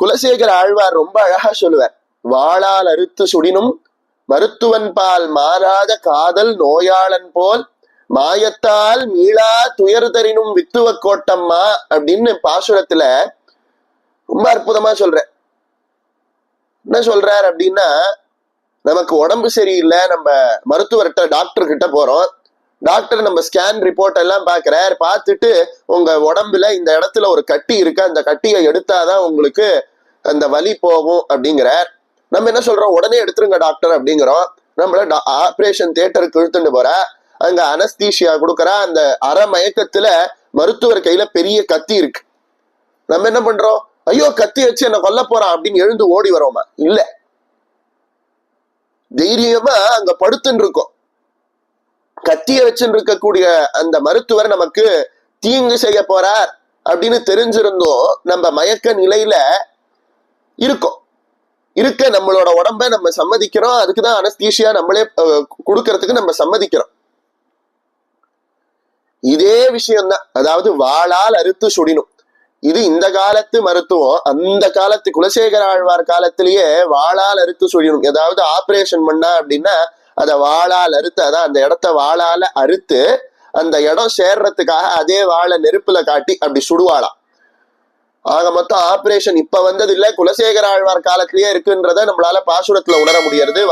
குலசேகர ஆழ்வார் ரொம்ப அழகா சொல்லுவார். வாழால் அறுத்து சுடினும் மருத்துவன் பால் மாறாத காதல் நோயாளன் போல் மாயத்தால் மீளா துயர் தரினும் வித்துவ கோட்டம்மா அப்படின்னு பாசுரத்துல ரொம்ப அற்புதமா சொல்ற என்ன சொல்றார் அப்படின்னா நமக்கு உடம்பு சரியில்லை நம்ம மருத்துவர்கிட்ட டாக்டர் கிட்ட போறோம். டாக்டர் நம்ம ஸ்கேன் ரிப்போர்ட் எல்லாம் பாக்குறாரு பார்த்துட்டு உங்க உடம்புல இந்த இடத்துல ஒரு கட்டி இருக்கு அந்த கட்டியை எடுத்தாதான் உங்களுக்கு அந்த வலி போகும் அப்படிங்கிறார். நம்ம என்ன சொல்றோம்? உடனே எடுத்துருங்க டாக்டர் அப்படிங்கிறோம். நம்மள ஆபரேஷன் தியேட்டருக்கு இழுத்துட்டு போற. அங்க அனஸ்தீஷியா கொடுக்குற. அந்த அற மயக்கத்துல மருத்துவர் கையில பெரிய கத்தி இருக்கு. நம்ம என்ன பண்றோம்? ஐயோ கத்தி வச்சு என்ன கொல்ல போறான் அப்படின்னு எழுந்து ஓடி வரோமா? இல்ல. தைரியமா அங்க படுத்துன்னு இருக்கோம். கத்திய வச்சிருக்கக்கூடிய இருக்கக்கூடிய அந்த மருத்துவர் நமக்கு தீங்கு செய்ய போறார் அப்படின்னு தெரிஞ்சிருந்தோம் நம்ம மயக்க நிலையில இருக்கோம். இருக்க நம்மளோட உடம்ப நம்ம சம்மதிக்கிறோம். அதுக்குதான் அனஸ்தீஷியா நம்மளே கொடுக்கறதுக்கு நம்ம சம்மதிக்கிறோம். இதே விஷயம்தான். அதாவது வாளால் அறுத்து சுடினும் இது இந்த காலத்து மருத்துவம். அந்த காலத்து குலசேகர ஆழ்வார் காலத்திலேயே வாளால் அறுத்து சுழியணும் ஏதாவது ஆபரேஷன் பண்ணா அப்படின்னா அதை வாழால் அறுத்து அதான் அந்த இடத்த வாழால அறுத்து அந்த இடம் சேர்றதுக்காக அதே வாழை நெருப்புல காட்டி அப்படி சுடுவாளாம். ஆக மொத்தம் ஆபரேஷன் இப்ப வந்தது இல்ல குலசேகர ஆழ்வார் காலத்திலேயே இருக்குன்றத நம்மளால பாசுரத்துல உணர முடியறது.